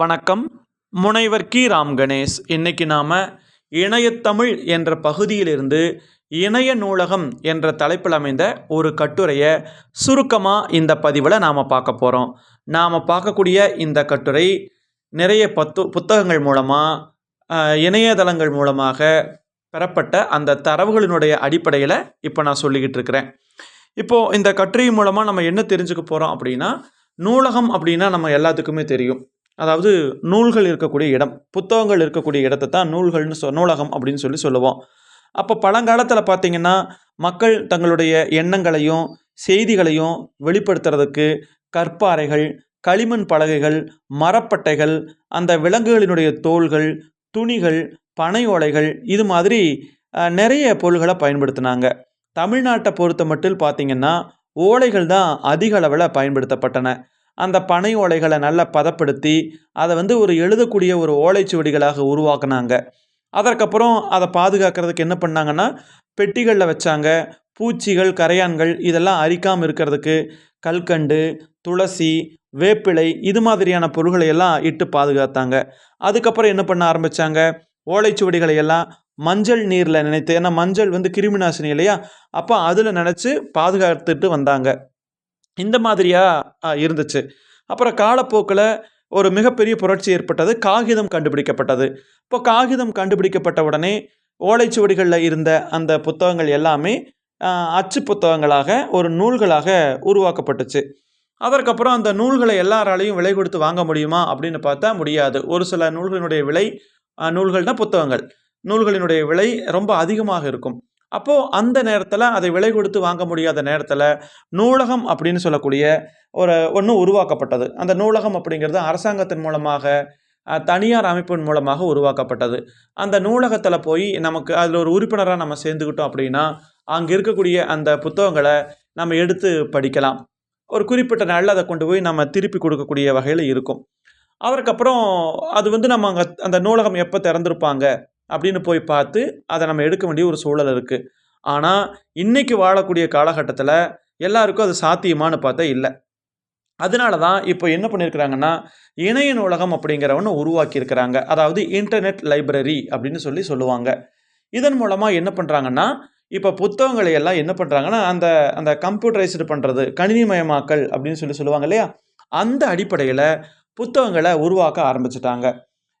வணக்கம். முனைவர் கி. ராம் கணேஷ். இன்னைக்கு நாம் இணையத்தமிழ் என்ற பகுதியிலிருந்து இணைய நூலகம் என்ற தலைப்பில் அமைந்த ஒரு கட்டுரையை சுருக்கமாக இந்த பதிவில் நாம் பார்க்க போகிறோம் நாம் பார்க்கக்கூடிய இந்த கட்டுரை நிறைய பத்து புத்தகங்கள் மூலமாக இணையதளங்கள் மூலமாக பெறப்பட்ட அந்த தரவுகளினுடைய அடிப்படையில் இப்போ நான் சொல்லிக்கிட்டு இருக்கிறேன். இப்போது இந்த கட்டுரை மூலமாக நம்ம என்ன தெரிஞ்சுக்க போகிறோம் அப்படின்னா நூலகம் அப்படின்னா நம்ம எல்லாத்துக்குமே தெரியும். அதாவது நூல்கள் இருக்கக்கூடிய இடம் புத்தகங்கள் இருக்கக்கூடிய இடத்தை தான் நூல்கள்னு சொ நூலகம் அப்படின்னு சொல்லி சொல்லுவோம். அப்போ பழங்காலத்தில் பார்த்தீங்கன்னா மக்கள் தங்களுடைய எண்ணங்களையும் செய்திகளையும் வெளிப்படுத்துறதுக்கு கற்பாறைகள் களிமண் பலகைகள் மரப்பட்டைகள் அந்த விலங்குகளினுடைய தோள்கள் துணிகள் பனை ஓலைகள் இது மாதிரி நிறைய பொருள்களை பயன்படுத்தினாங்க. தமிழ்நாட்டை பொறுத்த மட்டும் பார்த்தீங்கன்னா ஓலைகள் தான் அதிக அளவில் பயன்படுத்தப்பட்டன. அந்த பனை ஓலைகளை நல்லா பதப்படுத்தி அதை வந்து ஒரு எழுதக்கூடிய ஒரு ஓலைச்சுவடிகளாக உருவாக்குனாங்க. அதற்கப்புறம் அதை பாதுகாக்கிறதுக்கு என்ன பண்ணாங்கன்னா பெட்டிகளில் வச்சாங்க. பூச்சிகள் கரையான்கள் இதெல்லாம் அரிக்காமல் இருக்கிறதுக்கு கல்கண்டு துளசி வேப்பிலை இது மாதிரியான பொருள்களை எல்லாம் இட்டு பாதுகாத்தாங்க. அதுக்கப்புறம் என்ன பண்ண ஆரம்பித்தாங்க ஓலைச்சுவடிகளை எல்லாம் மஞ்சள் நீரில் நினைத்து ஏன்னா மஞ்சள் வந்து கிருமி நாசினி இல்லையா? அப்போ அதில் நினச்சி பாதுகாத்துட்டு வந்தாங்க. இந்த மாதிரியாக இருந்துச்சு. அப்புறம் காலப்போக்கில் ஒரு மிகப்பெரிய புரட்சி ஏற்பட்டது காகிதம் கண்டுபிடிக்கப்பட்டது. இப்போ காகிதம் கண்டுபிடிக்கப்பட்ட உடனே ஓலைச்சுவடிகளில் இருந்த அந்த புத்தகங்கள் எல்லாமே அச்சு புத்தகங்களாக ஒரு நூல்களாக உருவாக்கப்பட்டுச்சு. அதற்கப்புறம் அந்த நூல்களை எல்லாராலையும் விலை கொடுத்து வாங்க முடியுமா அப்படின்னு பார்த்தா முடியாது. ஒரு சில நூல்களினுடைய விலை நூல்கள்னால் புத்தகங்கள். நூல்களினுடைய விலை ரொம்ப அதிகமாக இருக்கும். அப்போது அந்த நேரத்தில் அதை விலை கொடுத்து வாங்க முடியாத நேரத்தில் நூலகம் அப்படின்னு சொல்லக்கூடிய ஒரு ஒன்று உருவாக்கப்பட்டது. அந்த நூலகம் அப்படிங்கிறது அரசாங்கத்தின் மூலமாக தனியார் அமைப்பின் மூலமாக உருவாக்கப்பட்டது. அந்த நூலகத்தில் போய் நமக்கு அதில் ஒரு உறுப்பினராக நம்ம சேர்ந்துக்கிட்டோம் அப்படின்னா அங்கே இருக்கக்கூடிய அந்த புத்தகங்களை நம்ம எடுத்து படிக்கலாம். ஒரு குறிப்பிட்ட நாளில் அதை கொண்டு போய் நம்ம திருப்பி கொடுக்கக்கூடிய வகையில் இருக்கும். அதற்கப்புறம் அது வந்து நம்ம அங்கே அந்த நூலகம் எப்போ திறந்திருப்பாங்க? அப்படின்னு போய் பார்த்து அதை நம்ம எடுக்க வேண்டிய ஒரு சூழல் இருக்குது ஆனால் இன்றைக்கி வாழக்கூடிய காலகட்டத்தில் எல்லாருக்கும் அது சாத்தியமான்னு பார்த்தா இல்லை. அதனால தான் இப்போ என்ன பண்ணியிருக்கிறாங்கன்னா இணைய நூலகம் அப்படிங்கிற ஒன்று உருவாக்கியிருக்கிறாங்க. அதாவது இன்டர்நெட் லைப்ரரி அப்படின்னு சொல்லி சொல்லுவாங்க. இதன் மூலமாக என்ன பண்ணுறாங்கன்னா இப்போ புத்தகங்களை எல்லாம் என்ன பண்ணுறாங்கன்னா அந்த அந்த கம்ப்யூட்டரைஸ்டு பண்ணுறது கணினிமயமாக்கல் அப்படின்னு சொல்லி சொல்லுவாங்க இல்லையா? அந்த அடிப்படையில் புத்தகங்களை உருவாக்க ஆரம்பிச்சிட்டாங்க.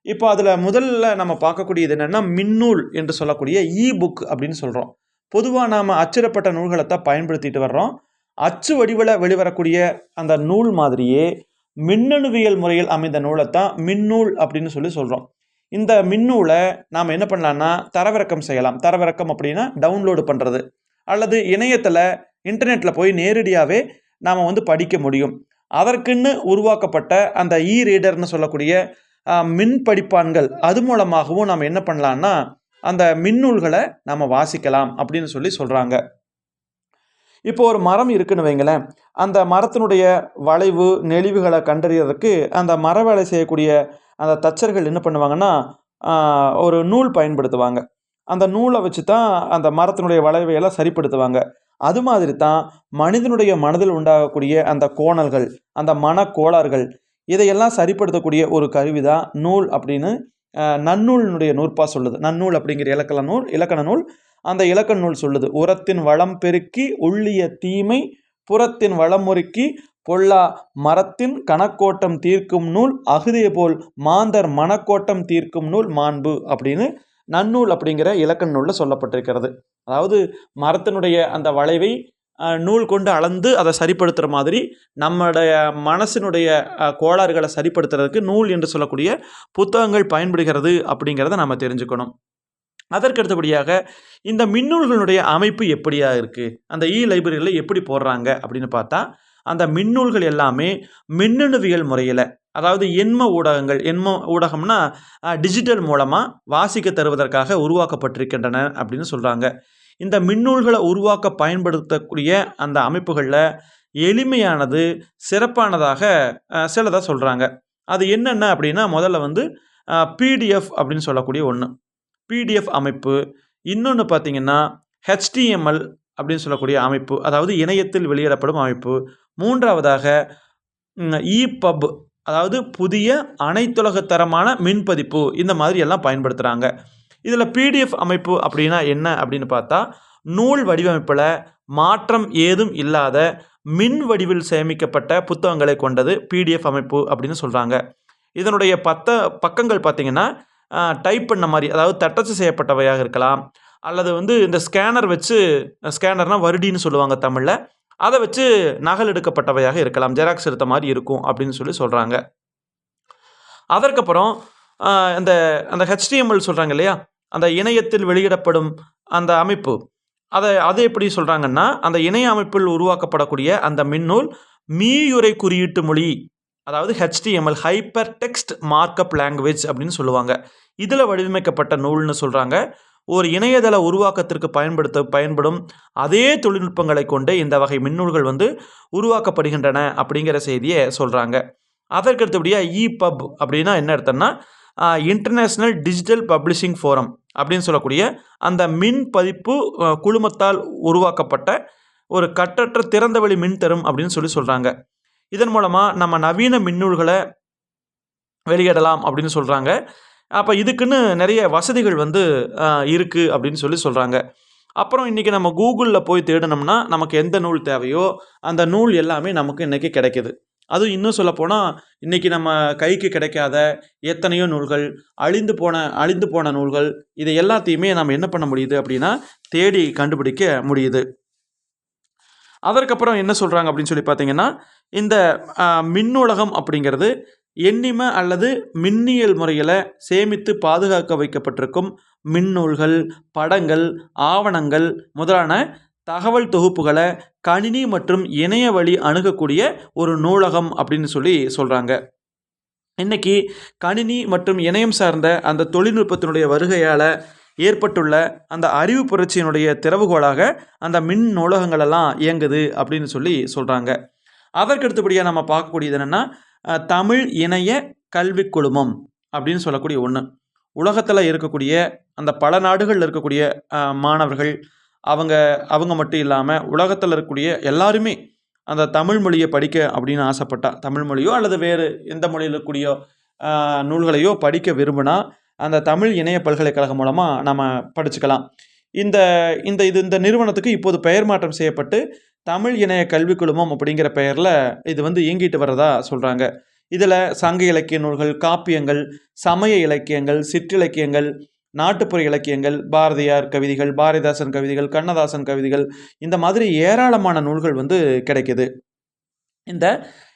இப்போ அதில் முதல்ல நம்ம பார்க்கக்கூடியது என்னென்னா மின்னூல் என்று சொல்லக்கூடிய இ புக் அப்படின்னு சொல்கிறோம் பொதுவாக நாம் அச்சிடப்பட்ட நூல்களை தான் பயன்படுத்திட்டு வர்றோம். அச்சு வடிவில் வெளிவரக்கூடிய அந்த நூல் மாதிரியே மின்னணுவியல் முறையில் அமைந்த நூலை தான் மின்னூல் அப்படின்னு சொல்லி சொல்கிறோம் இந்த மின்னூலை நாம் என்ன பண்ணலான்னா தரவிறக்கம் செய்யலாம். தரவிறக்கம் அப்படின்னா டவுன்லோடு பண்ணுறது அல்லது இணையத்தில் இன்டர்நெட்டில் போய் நேரடியாகவே நாம் வந்து படிக்க முடியும். அதற்குன்னு உருவாக்கப்பட்ட அந்த இ ரீடர்னு சொல்லக்கூடிய மின் படிப்பான்கள் அது மூலமாகவும் நம்ம என்ன பண்ணலாம்னா அந்த மின்னூல்களை நம்ம வாசிக்கலாம் அப்படின்னு சொல்லி சொல்கிறாங்க இப்போ ஒரு மரம் இருக்குன்னு வைங்களேன். அந்த மரத்தினுடைய வளைவு நெளிவுகளை கண்டறியறதுக்கு அந்த மர வேலை செய்யக்கூடிய அந்த தச்சர்கள் என்ன பண்ணுவாங்கன்னா ஒரு நூல் பயன்படுத்துவாங்க. அந்த நூலை வச்சு தான் அந்த மரத்தினுடைய வளைவையெல்லாம் சரிப்படுத்துவாங்க. அது மாதிரி தான் மனிதனுடைய மனதில் உண்டாகக்கூடிய அந்த கோணல்கள் அந்த மனக்கோளாறுகள் இதையெல்லாம் சரிப்படுத்தக்கூடிய ஒரு கருவி தான் நூல் அப்படின்னு நன்னூலினுடைய நூற்பா சொல்லுது. நன்னூல் அப்படிங்கிற இலக்கண நூல் இலக்கண நூல். அந்த இலக்கண நூல் சொல்லுது உரத்தின் வளம் பெருக்கி உள்ளிய தீமை புறத்தின் வளம் முறுக்கி பொல்லா மரத்தின் கணக்கோட்டம் தீர்க்கும் நூல் அகுதியை போல் மாந்தர் மனக்கோட்டம் தீர்க்கும் நூல் மாண்பு அப்படின்னு நன்னூல் அப்படிங்கிற இலக்கண நூலில் சொல்லப்பட்டிருக்கிறது. அதாவது மரத்தினுடைய அந்த வளைவை நூல் கொண்டு அளந்து அதை சரிப்படுத்துகிற மாதிரி நம்முடைய மனசினுடைய கோளாறுகளை சரிப்படுத்துறதுக்கு நூல் என்று சொல்லக்கூடிய புத்தகங்கள் பயன்படுகிறது அப்படிங்கிறத நம்ம தெரிஞ்சுக்கணும். அதற்கு அடுத்தபடியாக இந்த மின்னூல்களுடைய அமைப்பு எப்படியா இருக்குது அந்த இ லைப்ரரியில் எப்படி போடுறாங்க அப்படின்னு பார்த்தா அந்த மின்னூல்கள் எல்லாமே மின்னணுவியல் முறையில் அதாவது எண்ம ஊடகங்கள் எண்ம ஊடகம்னா டிஜிட்டல் மூலமாக வாசிக்க தருவதற்காக உருவாக்கப்பட்டிருக்கின்றன அப்படின்னு சொல்கிறாங்க இந்த மின்னூல்களை உருவாக்க பயன்படுத்தக்கூடிய அந்த அமைப்புகளில் எளிமையானது சிறப்பானதாக சிலதாக சொல்கிறாங்க அது என்னென்ன அப்படின்னா முதல்ல வந்து பிடிஎஃப் அப்படின்னு சொல்லக்கூடிய ஒன்று பிடிஎஃப் அமைப்பு. இன்னொன்று பார்த்தீங்கன்னா ஹெச்டிஎம்எல் அப்படின்னு சொல்லக்கூடிய அமைப்பு. அதாவது இணையத்தில் வெளியிடப்படும் அமைப்பு. மூன்றாவதாக இபப் அதாவது புதிய அனைத்துலக தரமான மின் பதிப்பு. இந்த மாதிரி எல்லாம் பயன்படுத்துகிறாங்க இதில் பிடிஎஃப் அமைப்பு அப்படின்னா என்ன அப்படின்னு பார்த்தா நூல் வடிவமைப்பில் மாற்றம் ஏதும் இல்லாத மின் வடிவில் சேமிக்கப்பட்ட புத்தகங்களை கொண்டது பிடிஎஃப் அமைப்பு அப்படின்னு சொல்கிறாங்க இதனுடைய பத்த பக்கங்கள் பார்த்திங்கன்னா டைப் பண்ண மாதிரி அதாவது தட்டச்சு செய்யப்பட்டவையாக இருக்கலாம். அல்லது வந்து இந்த ஸ்கேனர் வச்சு ஸ்கேனர்னால் வருடின்னு சொல்லுவாங்க தமிழில். அதை வச்சு நகல் எடுக்கப்பட்டவையாக இருக்கலாம். ஜெராக்ஸ் எடுத்த மாதிரி இருக்கும் அப்படின்னு சொல்லி சொல்கிறாங்க அதற்கப்புறம் அந்த இந்த அந்த ஹெச்டிஎம்எல் சொல்கிறாங்க இல்லையா? அந்த இணையத்தில் வெளியிடப்படும் அந்த அமைப்பு. அதை அது எப்படி சொல்கிறாங்கன்னா அந்த இணைய அமைப்பில் உருவாக்கப்படக்கூடிய அந்த மின்னூல் மீயுரை குறியீட்டு மொழி அதாவது HTML hyper text markup language அப்படின்னு சொல்லுவாங்க. இதில் வடிவமைக்கப்பட்ட நூல்னு சொல்கிறாங்க ஒரு இணையதள உருவாக்கத்திற்கு பயன்படுத்த பயன்படும் அதே தொழில்நுட்பங்களை கொண்டு இந்த வகை மின்னூல்கள் வந்து உருவாக்கப்படுகின்றன அப்படிங்கிற செய்தியை சொல்கிறாங்க அதற்கு அடுத்தபடியாக இபப் e அப்படின்னா என்ன அர்த்தம்னா இன்டர்நேஷ்னல் டிஜிட்டல் பப்ளிஷிங் ஃபோரம் அப்படின்னு சொல்லக்கூடிய அந்த மின் பதிப்பு குழுமத்தால் உருவாக்கப்பட்ட ஒரு கட்டற்ற திறந்தவெளி மின் தரும் அப்படின்னு சொல்லி சொல்கிறாங்க இதன் மூலமாக நம்ம நவீன மின்னூல்களை வெளியிடலாம் அப்படின்னு சொல்கிறாங்க அப்போ இதுக்குன்னு நிறைய வசதிகள் வந்து இருக்குது அப்படின்னு சொல்லி சொல்கிறாங்க அப்புறம் இன்றைக்கி நம்ம கூகுளில் போய் தேடினோம்னா நமக்கு எந்த நூல் தேவையோ அந்த நூல் எல்லாமே நமக்கு இன்றைக்கி கிடைக்கிது. அதுவும் இன்னும் சொல்லப்போனால் இன்றைக்கி நம்ம கைக்கு கிடைக்காத எத்தனையோ நூல்கள் அழிந்து போன அழிந்து போன நூல்கள் இதை எல்லாத்தையுமே நம்ம என்ன பண்ண முடியுது அப்படின்னா தேடி கண்டுபிடிக்க முடியுது. அதற்கப்புறம் என்ன சொல்கிறாங்க அப்படின்னு சொல்லி பார்த்தீங்கன்னா இந்த மின்னுலகம் மின்னூலகம் அப்படிங்கிறது எண்ணிம அல்லது மின்னியல் முறையில் சேமித்து பாதுகாக்க வைக்கப்பட்டிருக்கும் மின்னூல்கள் படங்கள் ஆவணங்கள் முதலான தகவல் தொகுப்புகளை கணினி மற்றும் இணைய வழி அணுகக்கூடிய ஒரு நூலகம் அப்படின்னு சொல்லி சொல்கிறாங்க இன்னைக்கு கணினி மற்றும் இணையம் சார்ந்த அந்த தொழில்நுட்பத்தினுடைய வருகையால் ஏற்பட்டுள்ள அந்த அறிவு புரட்சியினுடைய திறவுகோலாக அந்த மின் நூலகங்களெல்லாம் இயங்குது அப்படின்னு சொல்லி சொல்கிறாங்க அதற்கு அடுத்தபடியாக நம்ம பார்க்கக்கூடியது என்னென்னா தமிழ் இணைய கல்விக் குழுமம் அப்படின்னு சொல்லக்கூடிய ஒன்று உலகத்தில் இருக்கக்கூடிய அந்த பல நாடுகளில் இருக்கக்கூடிய மாணவர்கள் அவங்க அவங்க மட்டும் இல்லாமல் உலகத்தில் இருக்கக்கூடிய எல்லாருமே அந்த தமிழ் மொழியை படிக்க அப்படின்னு ஆசைப்பட்டா தமிழ் மொழியோ அல்லது வேறு எந்த மொழியில் இருக்கக்கூடிய நூல்களையோ படிக்க விரும்பினா அந்த தமிழ் இணைய பல்கலைக்கழகம் மூலமாக நம்ம படிச்சுக்கலாம். இந்த இந்த இது இந்த நிறுவனத்துக்கு இப்போது பெயர் மாற்றம் செய்யப்பட்டு தமிழ் இணைய கல்வி குழுமம் அப்படிங்கிற பெயரில் இது வந்து இயங்கிட்டு வர்றதா சொல்கிறாங்க இதில் சங்க இலக்கிய நூல்கள் காப்பியங்கள் சமய இலக்கியங்கள் சிற்றிலக்கியங்கள் நாட்டுப்புற இலக்கியங்கள் பாரதியார் கவிதைகள் பாரதிதாசன் கவிதைகள் கண்ணதாசன் கவிதைகள் இந்த மாதிரி ஏராளமான நூல்கள் வந்து கிடைக்கிது. இந்த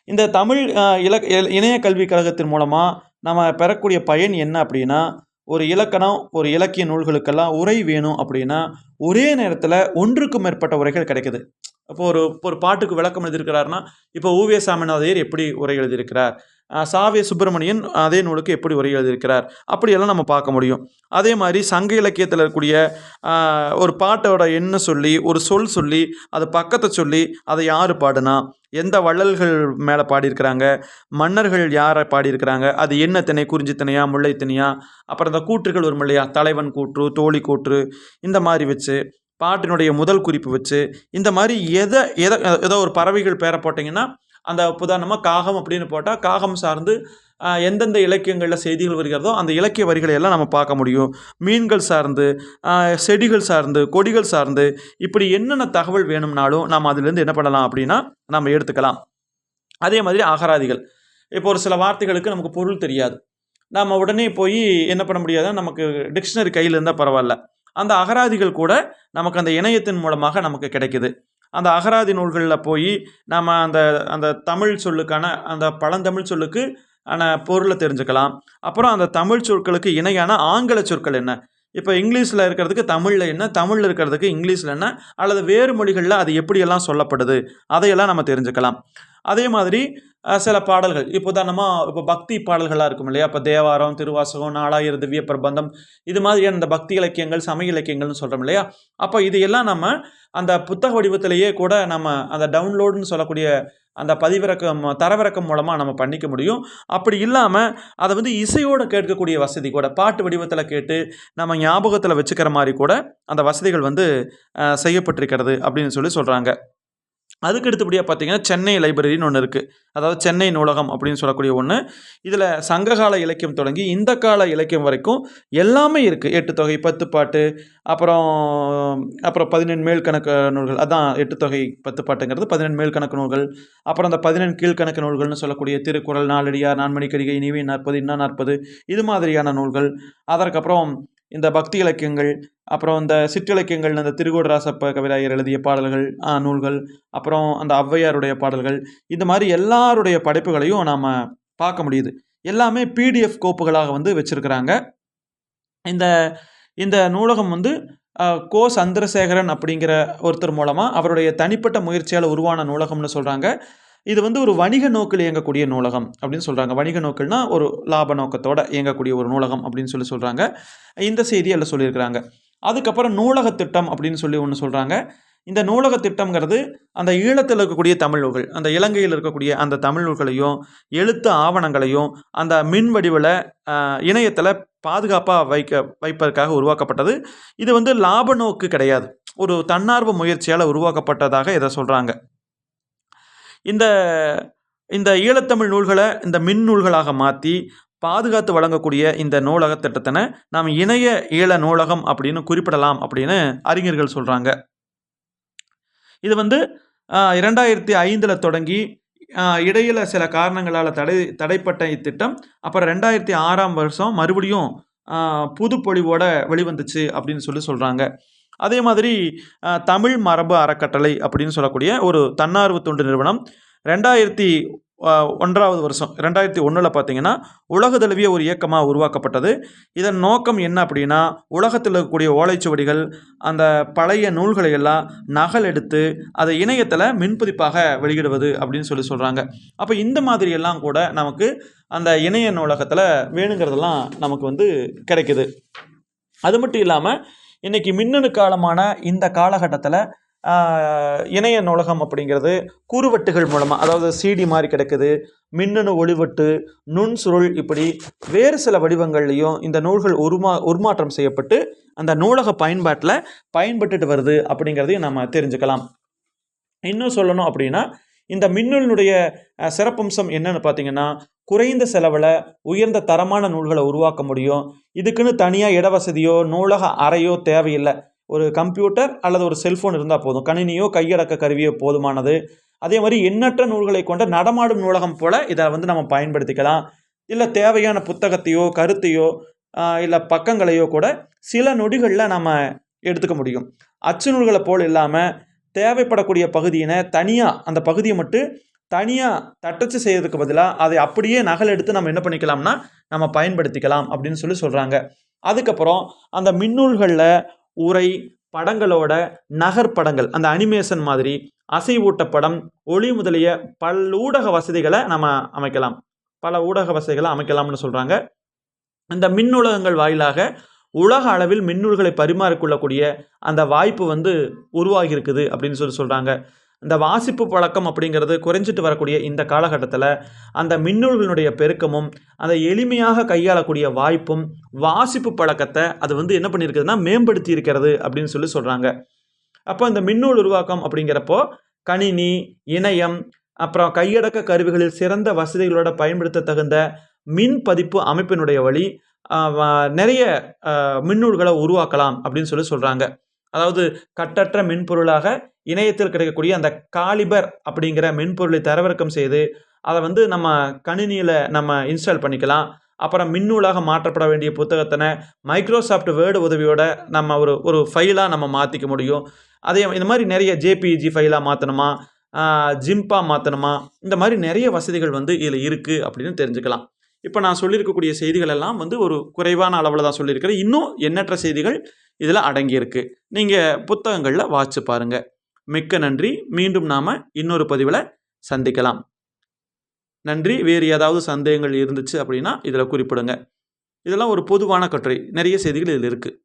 இந்த தமிழ் இலக் இணைய கல்விக் கழகத்தின் மூலமாக நம்ம பெறக்கூடிய பயன் என்ன அப்படின்னா ஒரு இலக்கணம் ஒரு இலக்கிய நூல்களுக்கெல்லாம் உரை வேணும் அப்படின்னா ஒரே நேரத்தில் ஒன்றுக்கும் மேற்பட்ட உரைகள் கிடைக்குது. இப்போ ஒரு ஒரு பாட்டுக்கு விளக்கம் எழுதியிருக்கிறாருன்னா இப்போ ஊவிய சாமிநாதையர் எப்படி உரை எழுதியிருக்கிறார்? சாவே சுப்பிரமணியன் அதே நூலுக்கு எப்படி உரை எழுதியிருக்கிறார்? அப்படியெல்லாம் நம்ம பார்க்க முடியும். அதே மாதிரி சங்க இலக்கியத்தில் இருக்கக்கூடிய ஒரு பாட்டோட எண்ணம் சொல்லி ஒரு சொல் சொல்லி அது பக்கத்தை சொல்லி அதை யார் பாடுனா? எந்த வள்ளல்கள் மேலே பாடியிருக்கிறாங்க? மன்னர்கள் யாரை பாடியிருக்கிறாங்க? அது என்ன திணை? குறிஞ்சி திணையா? முல்லை திணையா? அப்புறம் இந்த கூற்றுகள் வரும் இல்லையா? தலைவன் கூற்று தோழி கூற்று இந்த மாதிரி வச்சு பாட்டினுடைய முதல் குறிப்பு வச்சு இந்த மாதிரி எதை எதை ஏதோ ஒரு பறவைகள் பேர போட்டிங்கன்னா அந்த உதாரணமாக காகம் அப்படின்னு போட்டால் காகம் சார்ந்து எந்தெந்த இலக்கியங்களில் செய்திகள் வருகிறதோ அந்த இலக்கிய வரிகளை எல்லாம் நம்ம பார்க்க முடியும். மீன்கள் சார்ந்து செடிகள் சார்ந்து கொடிகள் சார்ந்து இப்படி என்னென்ன தகவல் வேணும்னாலும் நாம் அதுலேருந்து என்ன பண்ணலாம் அப்படின்னா நம்ம எடுத்துக்கலாம். அதே மாதிரி அகராதிகள் இப்போ ஒரு சில வார்த்தைகளுக்கு நமக்கு பொருள் தெரியாது. நம்ம உடனே போய் என்ன பண்ண முடியாது நமக்கு டிக்ஷனரி கையில் இருந்தால் பரவாயில்ல. அந்த அகராதிகள் கூட நமக்கு அந்த இணையத்தின் மூலமாக நமக்கு கிடைக்குது. அந்த அகராதி நூல்களில் போய் நம்ம அந்த அந்த தமிழ் சொல்லுக்கான அந்த பழந்தமிழ் சொல்லுக்கு ஆன பொருளை தெரிஞ்சுக்கலாம். அப்புறம் அந்த தமிழ் சொற்களுக்கு இணையான ஆங்கில சொற்கள் என்ன? இப்போ இங்கிலீஷில் இருக்கிறதுக்கு தமிழில் என்ன? தமிழில் இருக்கிறதுக்கு இங்கிலீஷில் என்ன? அல்லது வேறு மொழிகளில் அது எப்படியெல்லாம் சொல்லப்படுது? அதையெல்லாம் நம்ம தெரிஞ்சுக்கலாம். அதே மாதிரி சில பாடல்கள். இப்போ உதாரணமாக இப்போ பக்தி பாடல்களாக இருக்கும் இல்லையா? இப்போ தேவாரம் திருவாசகம் நாலாயிரம் திவ்ய பிரபந்தம் இது மாதிரியான இந்த பக்தி இலக்கியங்கள் சமய இலக்கியங்கள்னு சொல்கிறோம் இல்லையா? அப்போ இது எல்லாம் நம்ம அந்த புத்தக வடிவத்திலேயே கூட நம்ம அந்த டவுன்லோடுன்னு சொல்லக்கூடிய அந்த பதிவிறக்கம் தரவிறக்கம் மூலமாக நம்ம பண்ணிக்க முடியும். அப்படி இல்லாமல் அதை வந்து இசையோடு கேட்கக்கூடிய வசதி கூட பாட்டு வடிவத்தில் கேட்டு நம்ம ஞாபகத்தில் வச்சுக்கிற மாதிரி கூட அந்த வசதிகள் வந்து செய்யப்பட்டிருக்கிறது அப்படின்னு சொல்லி சொல்கிறாங்க அதுக்கு அடுத்தபடியாக பார்த்தீங்கன்னா சென்னை லைப்ரரின்னு ஒன்று இருக்குது அதாவது சென்னை நூலகம் அப்படின்னு சொல்லக்கூடிய ஒன்று இதில் சங்ககால இலக்கியம் தொடங்கி இந்த கால இலக்கியம் வரைக்கும் எல்லாமே இருக்குது எட்டு தொகை பத்து பாட்டு அப்புறம் அப்புறம் பதினெண் மேல் கணக்கு நூல்கள். அதான் எட்டு தொகை பத்து பாட்டுங்கிறது பதினெண் மேல் கணக்கு நூல்கள். அப்புறம் அந்த பதினெண் கீழ்கணக்கு நூல்கள்னு சொல்லக்கூடிய திருக்குறள் நாலடியார் நான்மணிக்கடிகை நீவி நாற்பது இன்னா நாற்பது இது மாதிரியான நூல்கள். அதற்கப்புறம் இந்த பக்தி இலக்கியங்கள் அப்புறம் இந்த சிற்றிலக்கியங்கள் அந்த திருகோடராசப்ப கவிராயர் எழுதிய பாடல்கள் நூல்கள் அப்புறம் அந்த ஔவையாருடைய பாடல்கள் இந்த மாதிரி எல்லாருடைய படைப்புகளையும் நாம் பார்க்க முடியுது. எல்லாமே பிடிஎஃப் கோப்புகளாக வந்து வச்சுருக்கிறாங்க. இந்த இந்த நூலகம் வந்து கோ சந்திரசேகரன் அப்படிங்கிற ஒருத்தர் மூலமாக அவருடைய தனிப்பட்ட முயற்சியால் உருவான நூலகம்னு சொல்கிறாங்க இது வந்து ஒரு வணிக நோக்கில் இயங்கக்கூடிய நூலகம் அப்படின்னு சொல்கிறாங்க வணிக நோக்கில்னா ஒரு லாப நோக்கத்தோடு இயங்கக்கூடிய ஒரு நூலகம் அப்படின்னு சொல்லி சொல்கிறாங்க இந்த செய்தி அதில் சொல்லியிருக்கிறாங்க. அதுக்கப்புறம் நூலக திட்டம் அப்படின்னு சொல்லி ஒன்று சொல்கிறாங்க இந்த நூலக திட்டம்ங்கிறது அந்த ஈழத்தில் இருக்கக்கூடிய தமிழ் நூல்கள் அந்த இலங்கையில் இருக்கக்கூடிய அந்த தமிழ் நூல்களையும் எழுத்து ஆவணங்களையும் அந்த மின் வடிவில் இணையத்தில் பாதுகாப்பாக வைக்க வைப்பதற்காக உருவாக்கப்பட்டது. இது வந்து லாப நோக்கு கிடையாது. ஒரு தன்னார்வ முயற்சியால் உருவாக்கப்பட்டதாக இதை சொல்கிறாங்க இந்த இந்த ஈழத்தமிழ் நூல்களை இந்த மின் நூல்களாக மாற்றி பாதுகாத்து வழங்கக்கூடிய இந்த நூலக திட்டத்தினை நாம் இணைய ஈழ நூலகம் அப்படின்னு குறிப்பிடலாம் அப்படின்னு அறிஞர்கள் சொல்கிறாங்க இது வந்து இரண்டாயிரத்தி ஐந்தில் தொடங்கி இடையில் சில காரணங்களால் தடை தடைப்பட்ட இத்திட்டம். அப்புறம் ரெண்டாயிரத்தி ஆறாம் வருஷம் மறுபடியும் ஆஹ், புது பொலிவோட வெளிவந்துச்சு அப்படின்னு சொல்லி சொல்கிறாங்க அதே மாதிரி தமிழ் மரபு அறக்கட்டளை அப்படின்னு சொல்லக்கூடிய ஒரு தன்னார்வ தொண்டு நிறுவனம் ரெண்டாயிரத்தி ஒன்றாவது வருஷம் ரெண்டாயிரத்தி ஒன்றில் பார்த்தீங்கன்னா உலக தழுவிய ஒரு இயக்கமாக உருவாக்கப்பட்டது. இதன் நோக்கம் என்ன அப்படின்னா உலகத்தில் இருக்கக்கூடிய ஓலைச்சுவடிகள் அந்த பழைய நூல்களை எல்லாம் நகல் எடுத்து அதை இணையத்தில் மின்பதிப்பாக வெளியிடுவது அப்படின்னு சொல்லி சொல்கிறாங்க அப்போ இந்த மாதிரி எல்லாம் கூட நமக்கு அந்த இணைய நூலகத்தில் வேணுங்கிறதெல்லாம் நமக்கு வந்து கிடைக்குது. அது மட்டும் இல்லாமல் இன்றைக்கி மின்னணு காலமான இந்த காலகட்டத்தில் இணைய நூலகம் அப்படிங்கிறது குறுவட்டுகள் மூலமாக அதாவது சிடி மாதிரி கிடைக்குது மின்னணு ஒளிவட்டு நுண் சுருள் இப்படி வேறு சில வடிவங்கள்லையும் இந்த நூல்கள் உருமா உருமாற்றம் செய்யப்பட்டு அந்த நூலக பயன்பாட்டில் பயன்பட்டுட்டு வருது அப்படிங்கிறதையும் நம்ம தெரிஞ்சுக்கலாம். இன்னும் சொல்லணும் அப்படின்னா இந்த மின்னலினுடைய சிறப்பம்சம் என்னன்னு பார்த்தீங்கன்னா குறைந்த செலவில் உயர்ந்த தரமான நூல்களை உருவாக்க முடியும். இதுக்குன்னு தனியாக இடவசதியோ நூலக அறையோ தேவையில்லை. ஒரு கம்ப்யூட்டர் அல்லது ஒரு செல்ஃபோன் இருந்தால் போதும். கணினியோ கையடக்க கருவியோ போதுமானது. அதே மாதிரி எண்ணற்ற நூல்களை கொண்ட நடமாடும் நூலகம் போல் இதை வந்து நம்ம பயன்படுத்திக்கலாம். இல்லை தேவையான புத்தகத்தையோ கருத்தையோ இல்லை பக்கங்களையோ கூட சில நொடிகளில் நம்ம எடுத்துக்க முடியும். அச்சு நூல்களை போல் இல்லாமல் தேவைப்படக்கூடிய பகுதியினை தனியாக அந்த பகுதியை மட்டும் தனியாக தட்டச்சு செய்கிறதுக்கு பதிலாக அதை அப்படியே நகல் எடுத்து நம்ம என்ன பண்ணிக்கலாம்னா நம்ம பயன்படுத்திக்கலாம் அப்படின்னு சொல்லி சொல்கிறாங்க அதுக்கப்புறம் அந்த மின்னூல்களில் உரை படங்களோட நகர்படங்கள் அந்த அனிமேஷன் மாதிரி அசைவூட்ட படம் ஒளி முதலிய பல்லூடக வசதிகளை நம்ம அமைக்கலாம். பல ஊடக வசதிகளை அமைக்கலாம்னு சொல்கிறாங்க இந்த மின்னூலகங்கள் வாயிலாக உலக அளவில் மின்னூல்களை பரிமாறிக்கொள்ளக்கூடிய அந்த வாய்ப்பு வந்து உருவாகியிருக்குது அப்படின்னு சொல்லி சொல்கிறாங்க இந்த வாசிப்பு பழக்கம் அப்படிங்கிறது குறைஞ்சிட்டு வரக்கூடிய இந்த காலகட்டத்தில் அந்த மின்னூல்களினுடைய பெருக்கமும் அதை எளிமையாக கையாளக்கூடிய வாய்ப்பும் வாசிப்பு பழக்கத்தை அது வந்து என்ன பண்ணியிருக்குதுன்னா மேம்படுத்தி இருக்கிறது அப்படின்னு சொல்லி சொல்கிறாங்க அப்போ இந்த மின்னூல் உருவாக்கம் அப்படிங்கிறப்போ கணினி இணையம் அப்புறம் கையடக்க கருவிகளில் சிறந்த வசதிகளோட பயன்படுத்த தகுந்த மின் பதிப்பு அமைப்பினுடைய வழி நிறைய மின்னூல்களை உருவாக்கலாம் அப்படின்னு சொல்லி சொல்கிறாங்க அதாவது கட்டற்ற மென்பொருளாக இணையத்தில் கிடைக்கக்கூடிய அந்த காலிபர் அப்படிங்கிற மென்பொருளை தரவிறக்கம் செய்து அதை வந்து நம்ம கணினியில் நம்ம இன்ஸ்டால் பண்ணிக்கலாம். அப்புறம் மின்னூலாக மாற்றப்பட வேண்டிய புத்தகத்தினை மைக்ரோசாஃப்ட் வேர்டு உதவியோட நம்ம ஒரு ஒரு ஃபைலாக நம்ம மாற்றிக்க முடியும். அதே இந்த மாதிரி நிறைய ஜேபிஜி ஃபைலாக மாற்றணுமா ஜிம்பா மாற்றணுமா இந்த மாதிரி நிறைய வசதிகள் வந்து இதில் இருக்குது அப்படின்னு தெரிஞ்சுக்கலாம். இப்போ நான் சொல்லியிருக்கக்கூடிய செய்திகள் எல்லாம் வந்து ஒரு குறைவான அளவில் தான் சொல்லியிருக்கிறேன். இன்னும் எண்ணற்ற செய்திகள் இதில் அடங்கியிருக்கு. நீங்கள் புத்தகங்களில் வாட்சி பாருங்கள் மிக்க நன்றி. மீண்டும் நாம் இன்னொரு பதிவில் சந்திக்கலாம். நன்றி. வேறு ஏதாவது சந்தேகங்கள் இருந்துச்சு அப்படின்னா இதில் குறிப்பிடுங்க. இதெல்லாம் ஒரு பொதுவான கட்டுரை. நிறைய செய்திகள் இதில் இருக்குது